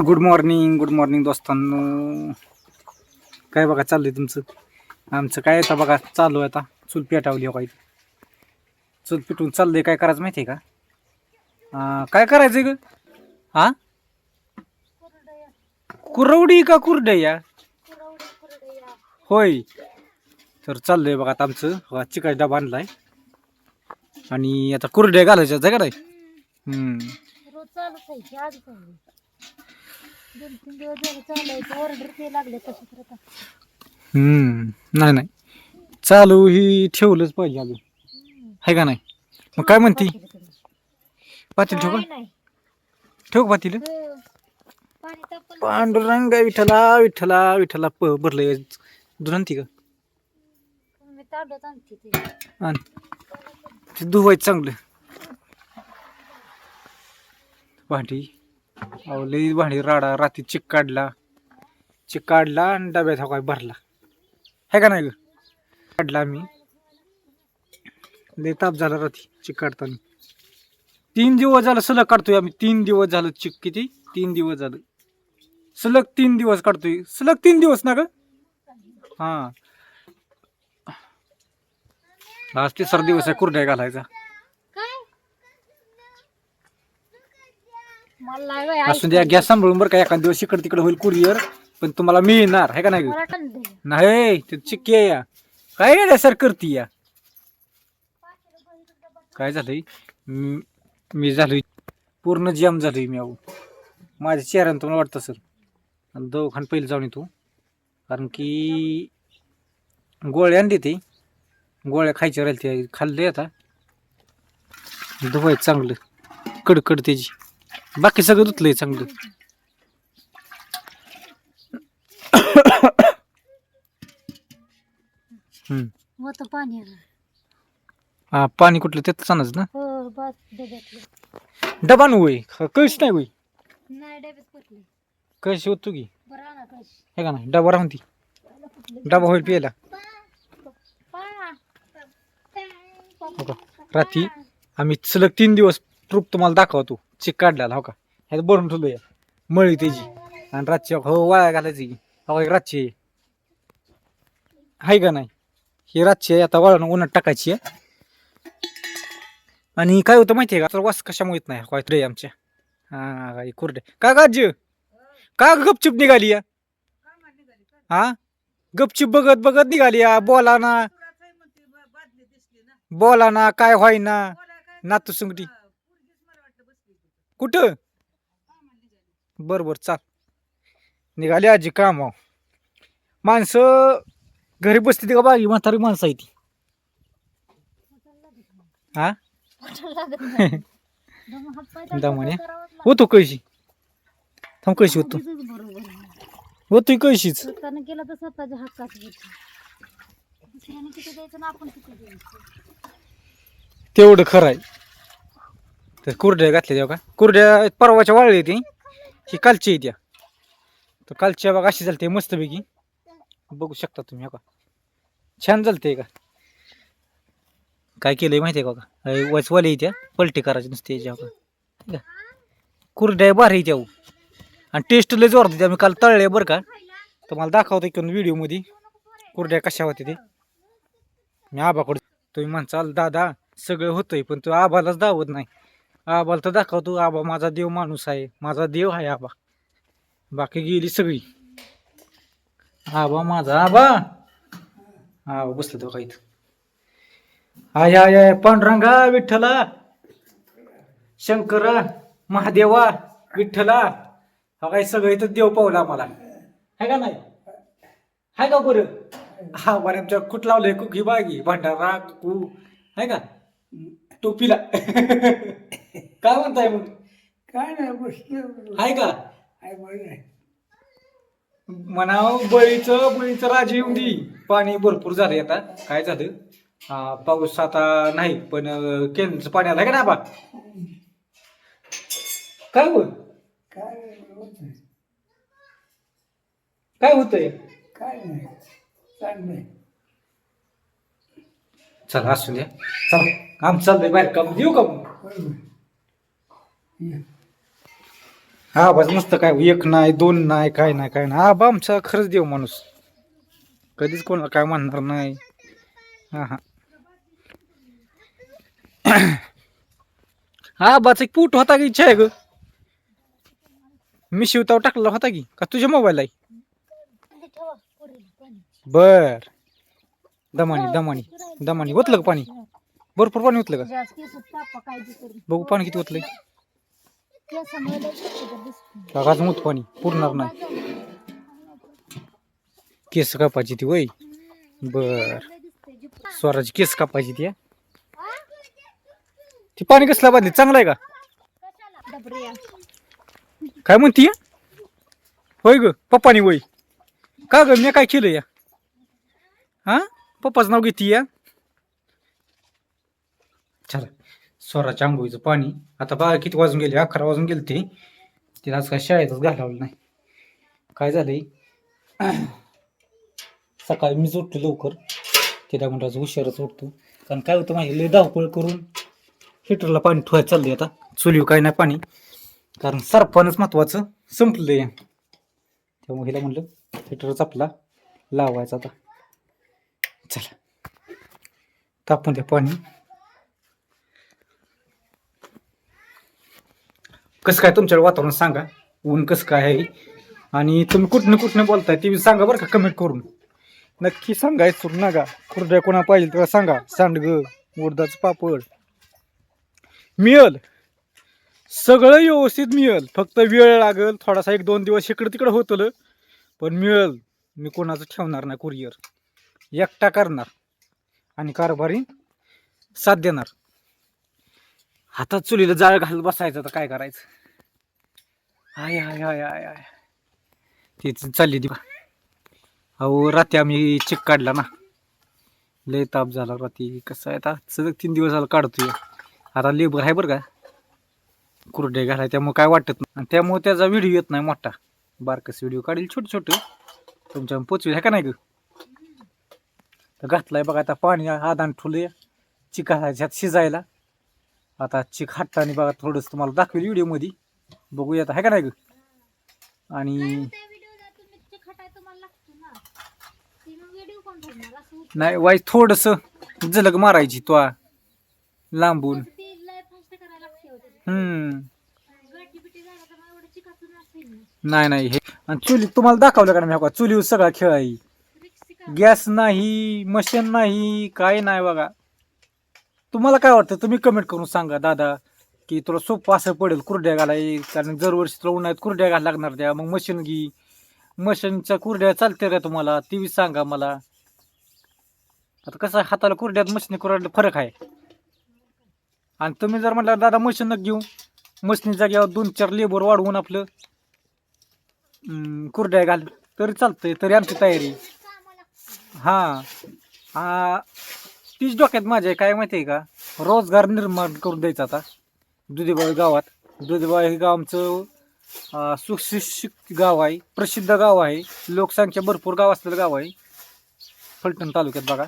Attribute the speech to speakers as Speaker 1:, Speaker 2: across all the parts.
Speaker 1: Good morning good morning दोस्तांनो. काय बघा चाललंय तुमचं? आमचं काय आता बघा चालू आहे आता. चूल पेटावली हो काही चूल पेटून चाललंय काय करायचं माहिती आहे का काय करायचं ग? हा कुरवडी का कुरडया? होय. तर चाललंय बघा आता आमचं. बघा चिकाच डबा आणलाय. आणि आता कुरड्या घालायच्या जाय हम्म.
Speaker 2: आहे आहे. दोन तीन दिवस झालं चालायचं ऑर्डर ते लागले कशी करता
Speaker 1: हम्म नाही नाही. चालू ही ठेवलंच पाहिजे अजून. आहे का नाही? मग काय म्हणती? पातील ठेव का?
Speaker 2: नाही
Speaker 1: ठेव का पातील
Speaker 2: हो. पाणी तापलं.
Speaker 1: पांडुरंग विठ्ठला विठ्ठला विठ्ठला प भरलंय दुरंती का?
Speaker 2: मी तांदूळ आणते ते.
Speaker 1: आण. ते धुवायचं चांगलं. भांडी. अहो लई भांडी राडा रात्री चिक काढला. चिक काढला आणि डब्यात हा काय भरला. आहे का नाही ग? काढला आम्ही. लई ताप झाला रात्री चिक काढताना. तीन दिवस झालं सलग काढतोय आम्ही. तीन दिवस झालं चिक किती? तीन दिवस झालं. सलग तीन दिवस काढतोय. सलग तीन दिवस ना ग? हां. आज तिसरा दिवस आहे कुरड्या घालायचा
Speaker 2: काय मला नाही बाई, ऐक.
Speaker 1: असून द्या गॅस सांभाळून बरं का एखाद दिवस इकडे तिकडे होईल कुरिअर पण तुम्हाला मिळणार आहे का नाही. नाही ते चिक्की आहे या. काय सर करती या? काय झालंय? मी- मी झालोय पूर्ण जाम झालोय मी अहो. माझ्या चेहऱ्यानं तुम्हाला वाटतं सर. आणि दवाखान पहिले जाऊन येतो. कारण की गोळ्या आणली ते. गोळ्या खायच्या राहिल्या त्या खाल्ले आता. धुवायचं चांगलं. कडकड त्याची. बाकी सगळं धुतलंय चांगलं. हम्म.
Speaker 2: होतं पाणी आलं.
Speaker 1: हा पाणी कुठलं त्यात सांगायचं ना?
Speaker 2: हो बस डब्यातलं.
Speaker 1: डबा नु होय कळश नाही होय?
Speaker 2: नाही डब्यात पटले
Speaker 1: कळश होतो की.
Speaker 2: बरं आणा कशी
Speaker 1: हे का नाही डबा राहून ती डबा होईल प्यायला. हो का रात्री आम्ही सलग तीन दिवस प्रूफ तुम्हाला दाखवतो. चिक काढलेला हो का? ह्यात भरून ठेवलं या मळी त्याची. आणि रातची हो वाया घालायची. की हो एक रातची. आहे. का नाही? ही रातची आहे आता वळण उन्हात टाकायची आहे. आणि काय होतं माहिती आहे का? तर वास कशामुळे येत नाही? काय ट्रे आमच्या. हा काही कुरडे का गाज का गपचूप निघाली या? हा? गपचूप बघत बघत निघाली या? बोला ना. बोला ना काय व्हाय ना नातू सुंगटी. कुठं? बर बर चाल. निघाली आजी काम माणसं घरी बसते का बागी म्हातारी माणसं आहे ती. हा? दमाने? होतो कशी? थांब कशी होतो?
Speaker 2: आहे.
Speaker 1: होतोय कशीच.
Speaker 2: केलं तर स्वतःच्या हक्काच
Speaker 1: तेवढं खरं आहे. तर कुरड्या घातल्या तेव्हा का कुरड्या परवाच्या वाळली ती. ही कालची आहे त्या. तर कालच्या बघा अशी झालते मस्तपैकी. बघू शकता तुम्ही का छान झालते का? काय केलंय माहिती आहे का का वचवाले त्या. पलटी करायची नसते याच्या का आहे? कुरड्या भारी त्या हो. आणि टेस्ट लय जोर देते आम्ही काल तळले बरं का? तुम्हाला दाखवतो की व्हिडिओमध्ये कुरड्या कशा होते ते. मी आबाकडे तुम्ही म्हणसाल दादा सगळं होतंय पण तो आबालाच दावत नाही. आबाला तर दाखवतो आबा माझा देव माणूस आहे माझा देव आहे आबा. बाकी गेली सगळी. आबा माझा आबा. आबा बसलं तो काही आय आय आय पांडुरंगा विठ्ठला. शंकरा महादेवा विठ्ठला. हा काय सगळं इथं देव पावला आम्हाला. आहे का नाही? हाय का बरं? हा बरं आमच्या कुठ लावलंय? कुकी बागी भंडारा कू आहे का? टोपीला. काय म्हणताय मग?
Speaker 3: काय नाही बसलं
Speaker 1: आहे का?
Speaker 3: काय बरं
Speaker 1: म्हणाव बळीचं बळीचं राजे येऊन दे. पाणी भरपूर झालंय आता. काय झालं? हा पाऊस आता नाही पण अं, केंद्राचं पाणी आलं का ना बा काय बोल
Speaker 3: काय होत नाही
Speaker 1: काय होतंय?
Speaker 3: काय नाही चांगलं
Speaker 1: चला असू द्या चला आम चाललंय बाहेर काम देऊ का मग. हा बस मस्त काय एक नाही दोन नाही काय नाही काय नाही. आबा आमचा खरंच देव माणूस. कधीच कोणाला काय म्हणणार नाही. हा हा. हा आबाचा एक पूट होता की इच्छा आहे ग? मी शिवताव टाकला होता की का तुझ्या मोबाईल आहे?
Speaker 2: हे पाणी.
Speaker 1: बर. दमानी दमानी दमानी. ओतलं का पाणी? भरपूर पाणी ओतलं का. बघू पाणी किती ओतलंय.
Speaker 2: केसामुळे लय चिकटं दिसतं.
Speaker 1: का मूत पाणी? पुरणार नाही. केस कापायची ती वय. बर. स्वराची केस कापायची ती? ती पाणी कसला बादली चांगलं आहे का. काय म्हणती होय ग पप्पानी वय. का ग मी काय केलं या हा? पप्पाचं नाव घेते या चला स्वराच्या आंघोळीचं पाणी आता बघा किती वाजून गेले अकरा वाजून गेले ते तिला आज काय शाळेतच घालावलं नाही काय झालंय सकाळी मीच उठलो लवकर तिला म्हणलं आज हुशारच उठतो कारण काय होतं माझी लय धावपळ करून हिटरला पाणी ठेवायचं चाललंय आता चुलीवर काय नाही पाणी कारण सरपणच महत्वाचं संपलंय त्यामुळे हिला म्हणलं हिटरच आपला लावायचा आता चला. तापून द्या पाणी. कसं काय तुमच्याकडे वातावरण सांगा. ऊन कसं काय आहे? आणि तुम्ही कुठनं कुठनं बोलताय ते बी सांगा बरं का कमेंट करून. नक्की सांगा सोडू नका. कुरड्या कोणा पाहिजे तेव्हा सांगा. सांडग उडदाचं पापड. मिळल. सगळं व्यवस्थित मिळेल. फक्त वेळ लागेल. थोडासा एक दोन दिवस इकडं तिकडं होतलं. पण मिळेल. मी कोणाचं ठेवणार नाही कुरिअर एकटा करणार आणि कारभारी साथ देणार. हातात चुलीला जाळ घालत बसायचं तर काय करायचं? आय आय आय आय आय. तीच चालली ती. अहो राती आम्ही चिक काढला ना. लय ताप झाला राती कसं आहे आता? सलग तीन दिवस झाला काढतोय. आता लेबर आहे बरं का? कुरडे घालाय त्यामुळे काय वाटत नाही. आणि त्यामुळे त्याचा व्हिडिओ येत नाही मोठा. बारकस व्हिडिओ काढील छोटे छोटे तुमच्या पोचवी आहे का नाही ग? तर घातलाय बघा आता पाणी आदान ठुले चिका शिजायला. आता चिक हाटताना बघा थोडंसं तुम्हाला दाखवेल व्हिडिओमध्ये. बघूया आता आहे का नाही ग? आणि. नाही वाईट थोडंसं झलक मारायची तो लांबून.
Speaker 2: होते.
Speaker 1: हम्म. नाही नाही हे आणि चुली तुम्हाला दाखवलं का नाही? चुलीवर सगळा खेळ आहे? गॅस नाही मशीन नाही काय नाही बघा. तुम्हाला काय वाटतं? तुम्ही कमेंट करून सांगा दादा की तुला सोपं असं पडेल कुरड्या घालाय कारण दरवर्षी तुला उन्हाळ्यात कुरड्या घाल लागणार त्या. मग मशीन घे. मशीनच्या कुरड्या चालते का तुम्हाला ती बी सांगा मला. आता कसं आहे, हाताला कुरड्यात मशीन कुरड्यात फरक आहे. आणि तुम्ही जर म्हटलं दादा मशीन घेऊ. मशीनी जाग्यावर दोन चार लेबर वाढवून आपलं कुरड्या घाल तरी चालतंय तरी आमची तयारी हा. आ, तीच डोक्यात माझ्या काय माहिती आहे का? रोजगार निर्माण करून द्यायचा आता. दुधीबाई गावात. दुधीबाई हे गाव आमचं आ, सुशिक्षित गाव आहे प्रसिद्ध गाव आहे. लोकसंख्या भरपूर गाव असलेलं गाव आहे. फलटण तालुक्यात बघा.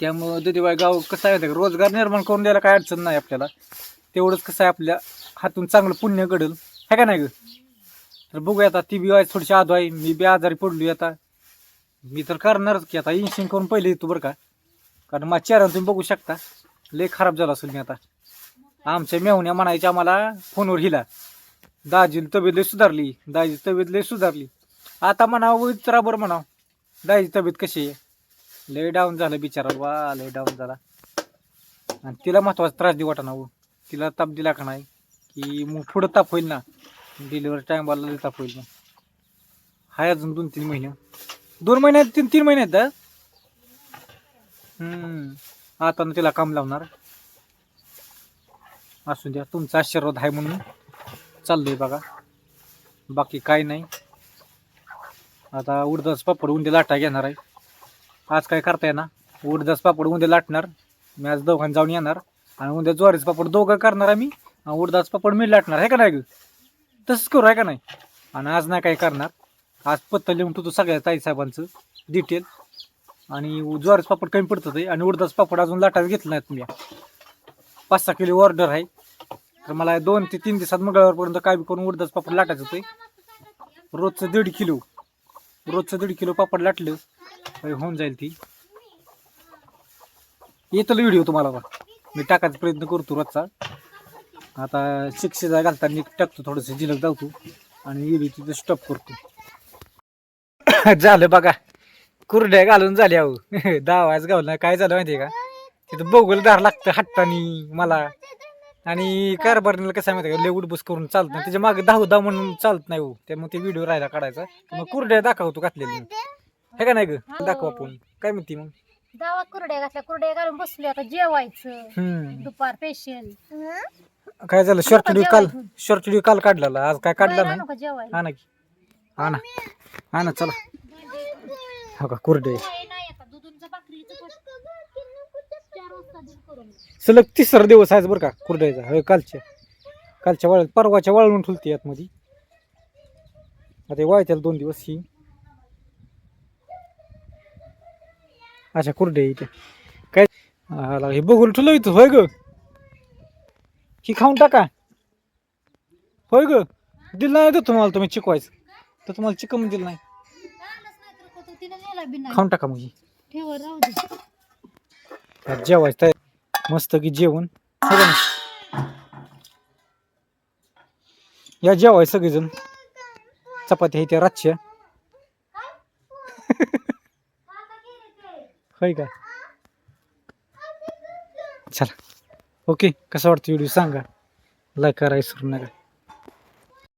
Speaker 1: त्यामुळं दुधीबाई गाव कसं आहे माहिती आहे का? रोजगार निर्माण करून द्यायला काय अडचण नाही आपल्याला. तेवढंच कसं आहे आपल्या हातून चांगलं पुण्य घडेल. है का नाही ग? तर बघूया आता ती बी आहे थोडीशी आधो आहे. मी बी आजारी पडलो आता. मी तर करणारच की आता इन्शिंग करून पहिले येतो बरं का. कारण माझ्या चेहरा तुम्ही बघू शकता. लय खराब झाला असेल मी आता. आमच्या मेहुण्या म्हणायच्या आम्हाला फोनवर हिला दाजी तब्येत लय सुधारली दाजी तब्येत लय सुधारली. आता म्हणावं इतराबर बरं म्हणावं दाजी तब्येत कशी आहे? लय डाऊन झालं बिचारा वा लय डाऊन झाला. आणि तिला महत्त्वाचा त्रास देऊ वाटा ना हो. तिला ताप दिला का नाही? की मग पुढं ताप होईल ना. डिलिव्हरी टाईम वाला ताप होईल ना. हाय अजून दोन तीन महिने. दोन महिन्यात तीन तीन महिन्यात हम्म. आता ना तिला काम लावणार. असू द्या तुमचा आशीर्वाद आहे म्हणून चाललोय बघा. बाकी काय नाही. आता उडदास पापड उंदे लाटा घेणार आहे. आज काय करता येणार उडदास पापड उंदे लाटणार. मी आज दोघांना जाऊन येणार. आणि उद्या ज्वारीचं पापड दोघं करणार आम्ही. मी उडदास पापड मी लाटणार आहे का नाही? तसंच करू आहे का नाही? आणि आज नाही काय करणार. आज पत्ता लिहून ठेवतो सगळ्या ताईसाहेबांचं डिटेल आणि ज्वारीचं पापड कमी पडतं ते आणि उडदाचं पापड अजून लाटायला घेतलं नाहीत तुम्ही पाच सहा किलो ऑर्डर आहे. तर मला दोन ते तीन दिवसात मंगळवारपर्यंत काय बी करून उडदाचं पापड लाटायचं ते रोजचं दीड किलो. रोजचं दीड किलो पापड लाटलं होऊन जाईल ती. येतो व्हिडिओ तुम्हाला बा मी टाकायचा प्रयत्न करतो रोजचा. आता शिक्षेचा घालताना टाकतो थोडंसं जिलक धावतो आणि व्हिडिओ तिथं स्टॉप करतो. झालं बघा. कुरड्या घालून झाल्या अहो. दावायच गावला. काय झालं माहितीये का? तिथं बघूला दार लागतं हट्टानी मला. आणि कारभारणीला कसं माहिती का? उडबुस करून चालत. नाही त्याच्यामागे धाव धाव म्हणून चालत नाही हो. त्यामुळे ते व्हिडिओ राहायला काढायचा. मग कुरड्या दाखवतो घातलेली हे का नाही ग? दाखव आपण. काय म्हणते मग?
Speaker 2: गावात कुरड्या घातल्या. कुरड्या घालून बसली आता जेवायचं.
Speaker 1: हम्म.
Speaker 2: दुपार पेशल
Speaker 1: काय झालं? शॉर्ट व्हिडिओ काल शॉर्ट व्हिडिओ काल काढलेला. आज काय काढला नाही
Speaker 2: जेवायला.
Speaker 1: हा ना की. हा ना. हा ना चला. हो का? कुरडे सलग तिसरा दिवस आहे बरं का कुरड्याचा होय कालच्या. कालच्या वाळ परवाच्या वाळवून ठुलती आतमध्ये. आता वाळत्याला दोन दिवस ही. अच्छा कुरडे इथे. काय? आला, हे बघून ठुलं इथं. होय ग. ही खाऊन टाका. होय ग. दिलं नाही तुम्हाला तुम्ही चिकवायचं. तर तुम्हाला चिकन दिलं नाही.
Speaker 2: बी नाही.
Speaker 1: खाऊन टाका मग ही.
Speaker 2: ठेव राहू दे.
Speaker 1: आज जेवायचं तयार मस्त की जेवण. है का नाही? या जेवाय सगळेजण. चपात्या आहे त्या रातच्या. होय का? चला. ओके. कसं वाटतं व्हिडिओ सांगा. लाईक करा विसरू नका.